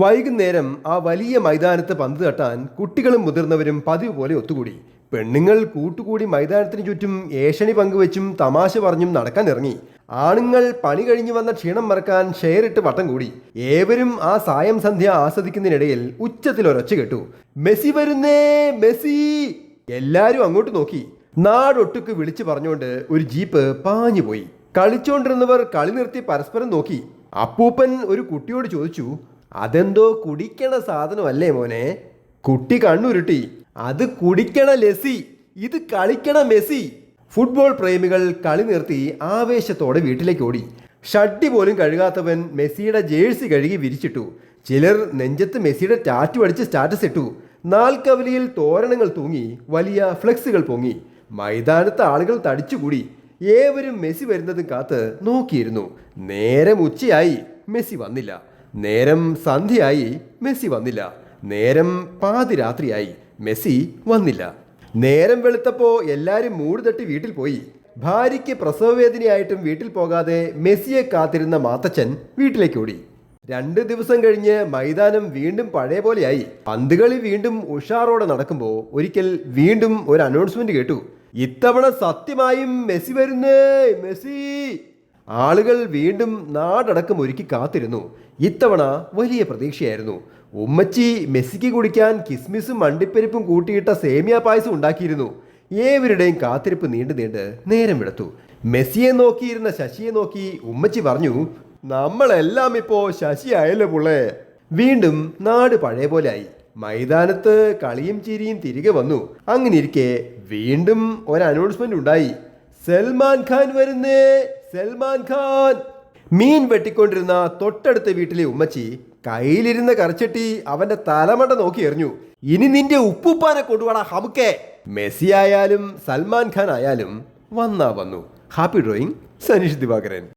വൈകുന്നേരം ആ വലിയ മൈതാനത്ത് പന്ത് തട്ടാൻ കുട്ടികളും മുതിർന്നവരും പതിവ് പോലെ ഒത്തുകൂടി. പെണ്ണുങ്ങൾ കൂട്ടുകൂടി മൈതാനത്തിന് ചുറ്റും ഏഷണി പങ്കുവെച്ചും തമാശ പറഞ്ഞും നടക്കാൻ ഇറങ്ങി. ആണുങ്ങൾ പണി കഴിഞ്ഞു വന്ന ക്ഷീണം മറക്കാൻ ഷെയറിട്ട് വട്ടം കൂടി. ഏവരും ആ സായം സന്ധ്യ ആസ്വദിക്കുന്നതിനിടയിൽ ഉച്ചത്തിൽ ഒരൊച്ച കേട്ടു. മെസ്സി വരുന്നേ മെസ്സി! എല്ലാവരും അങ്ങോട്ട് നോക്കി. നാടൊട്ടുക്ക് വിളിച്ചു പറഞ്ഞുകൊണ്ട് ഒരു ജീപ്പ് പാഞ്ഞുപോയി കളിച്ചോണ്ടിരുന്നവർ കളി നിർത്തി പരസ്പരം നോക്കി. അപ്പൂപ്പൻ ഒരു കുട്ടിയോട് ചോദിച്ചു അതെന്തോ കുടിക്കണ സാധനമല്ലേ മോനെ? കുട്ടി കണ്ണുരുട്ടി. അത് കുടിക്കണ ലെസി ഇത് കളിക്കണ മെസ്സി. ഫുട്ബോൾ പ്രേമികൾ കളി നിർത്തി ആവേശത്തോടെ വീട്ടിലേക്ക് ഓടി. ഷഡ്ഡി പോലും കഴുകാത്തവൻ മെസ്സിയുടെ ജേഴ്സി കഴുകി വിരിച്ചിട്ടു. ചിലർ നെഞ്ചത്ത് മെസ്സിയുടെ ടാറ്റു അടിച്ച് സ്റ്റാറ്റസ് ഇട്ടു. നാൽക്കവലിയിൽ തോരണങ്ങൾ തൂങ്ങി വലിയ ഫ്ലെക്സുകൾ പൊങ്ങി. മൈതാനത്ത് ആളുകൾ തടിച്ചുകൂടി. ഏവരും മെസ്സി വരുന്നതും കാത്ത് നോക്കിയിരുന്നു. നേരം ഉച്ചയായി. മെസ്സി വന്നില്ല. നേരം സന്ധ്യയായി മെസ്സി വന്നില്ല. നേരം പാതിരാത്രിയായി മെസ്സി വന്നില്ല. നേരം വെളുത്തപ്പോ എല്ലാരും മൂട് തട്ടി വീട്ടിൽ പോയി. ഭാര്യയ്ക്ക് പ്രസവവേദനയായിട്ടും വീട്ടിൽ പോകാതെ മെസ്സിയെ കാത്തിരുന്ന മാത്തച്ഛൻ വീട്ടിലേക്ക് ഓടി. രണ്ട് ദിവസം കഴിഞ്ഞ് മൈതാനം വീണ്ടും പഴയ പോലെയായി. പന്തുകളി വീണ്ടും ഉഷാറോടെ നടക്കുമ്പോൾ ഒരിക്കൽ വീണ്ടും ഒരു അനൗൺസ്മെന്റ് കേട്ടു. ഇത്തവണ സത്യമായും മെസ്സി വരുന്നേ മെസ്സി! ആളുകൾ വീണ്ടും നാടടക്കം ഒരുക്കി കാത്തിരുന്നു. ഇത്തവണ വലിയ പ്രതീക്ഷയായിരുന്നു. ഉമ്മച്ചി മെസ്സിക്ക് കുടിക്കാൻ കിസ്മിസും മണ്ടിപ്പരിപ്പും കൂട്ടിയിട്ട സേമിയ പായസം ഉണ്ടാക്കിയിരുന്നു. ഏവരുടെയും കാത്തിരിപ്പ് നീണ്ടു നീണ്ട് നേരം എടുത്തു മെസ്സിയെ നോക്കിയിരുന്ന ശശിയെ നോക്കി ഉമ്മച്ചി പറഞ്ഞു നമ്മളെല്ലാം ഇപ്പോ ശശിയായല്ലോ പുള്ളേ. വീണ്ടും നാട് പഴയ പോലെയായി മൈതാനത്ത് കളിയും ചിരിയും തിരികെ വന്നു. അങ്ങനെ ഇരിക്കെ വീണ്ടും ഒരു അനൗൺസ്മെന്റ് ഉണ്ടായി. സൽമാൻ ഖാൻ വരുന്നേ സൽമാൻ ഖാൻ. മീൻ വെട്ടിക്കൊണ്ടിരുന്ന തൊട്ടടുത്ത വീട്ടിലെ ഉമ്മച്ചി കയ്യിലിരുന്ന കറച്ചട്ടി അവന്റെ തലമണ്ട നോക്കി എറിഞ്ഞു. ഇനി നിന്റെ ഉപ്പുപ്പാനെ കൊണ്ടുപോടാ ഹമുക്കേ. മെസ്സി ആയാലും സൽമാൻ ഖാൻ ആയാലും വന്നാ വന്നു. Happy drawing Saneesh Divakaran.